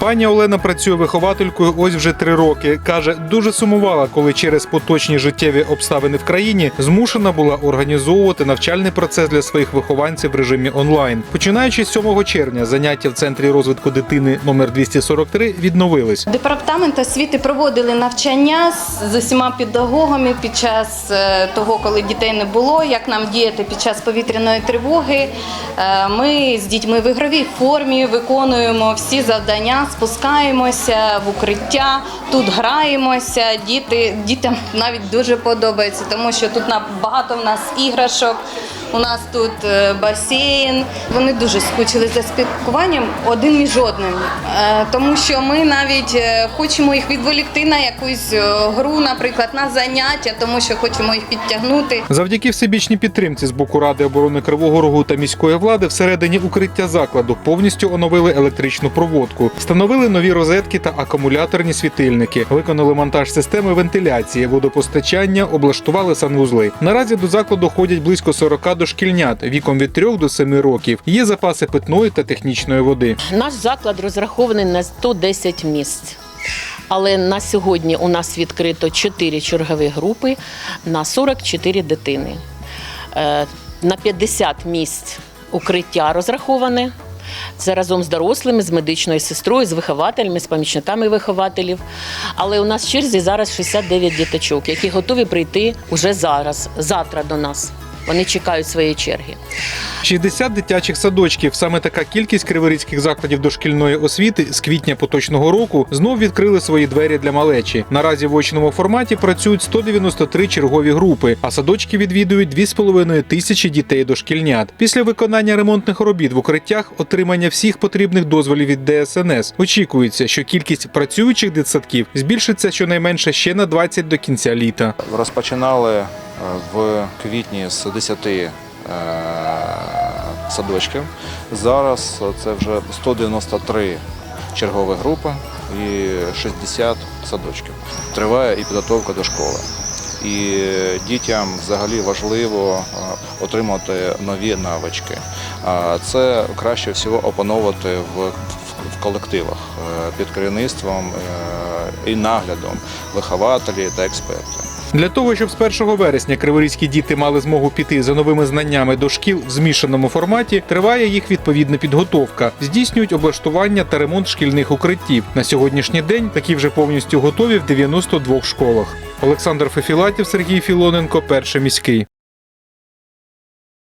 Пані Олена працює вихователькою ось вже три роки. каже, дуже сумувала, коли через поточні життєві обставини в країні змушена була організовувати навчальний процес для своїх вихованців в режимі онлайн. Починаючи з 7 червня, заняття в центрі розвитку дитини номер 243 відновились. Департамент освіти проводили навчання з- усіма педагогами під час е, того, коли дітей не було, як нам діяти під час повітряної тривоги. Е, Ми з дітьми в ігровій формі виконуємо всі завдання, спускаємося в укриття, тут граємося. Діти, дітям навіть дуже подобається, тому що тут багато в нас іграшок. У нас тут е, басейн. Вони дуже скучили за спілкуванням один між одним, Е, тому що ми навіть е, хочемо їх відволікти на якусь гру, наприклад, на заняття, тому що хочемо їх підтягнути. Завдяки всебічній підтримці з боку Ради оборони Кривого Рогу та міської влади всередині укриття закладу повністю оновили електричну проводку, встановили нові розетки та акумуляторні світильники, виконали монтаж системи вентиляції, водопостачання, облаштували санвузли. Наразі до закладу ходять близько 40 дошкільнят віком від 3 до 7 років. Є запаси питної та технічної води. Наш заклад розрахований на 110 місць. Але на сьогодні у нас відкрито 4 чергові групи на 44 дитини. Е, На 50 місць укриття розраховане. Це разом з дорослими, з медичною сестрою, з вихователями, з помічниками вихователів. Але у нас в черзі зараз 69 діточок, які готові прийти уже зараз, завтра до нас. Вони чекають своєї черги. 60 дитячих садочків. Саме така кількість криворізьких закладів дошкільної освіти з квітня поточного року знов відкрили свої двері для малечі. Наразі в очному форматі працюють 193 чергові групи, а садочки відвідують 2,5 тисячі дітей дошкільнят. Після виконання ремонтних робіт в укриттях отримання всіх потрібних дозволів від ДСНС. Очікується, що кількість працюючих дитсадків збільшиться щонайменше ще на 20 до кінця літа. Розпочинали в квітні з 10 е, садочків. Зараз це вже 193 чергові групи і 60 садочків. Триває і підготовка до школи. І дітям взагалі важливо е, отримати нові навички. Це краще всього опановувати в, колективах е, під керівництвом і наглядом вихователів та експертів. Для того, щоб з 1 вересня криворізькі діти мали змогу піти за новими знаннями до шкіл в змішаному форматі, триває їх відповідна підготовка. Здійснюють облаштування та ремонт шкільних укриттів. На сьогоднішній день такі вже повністю готові в 92 школах. Олександр Фефілатів, Сергій Філоненко, перший міський.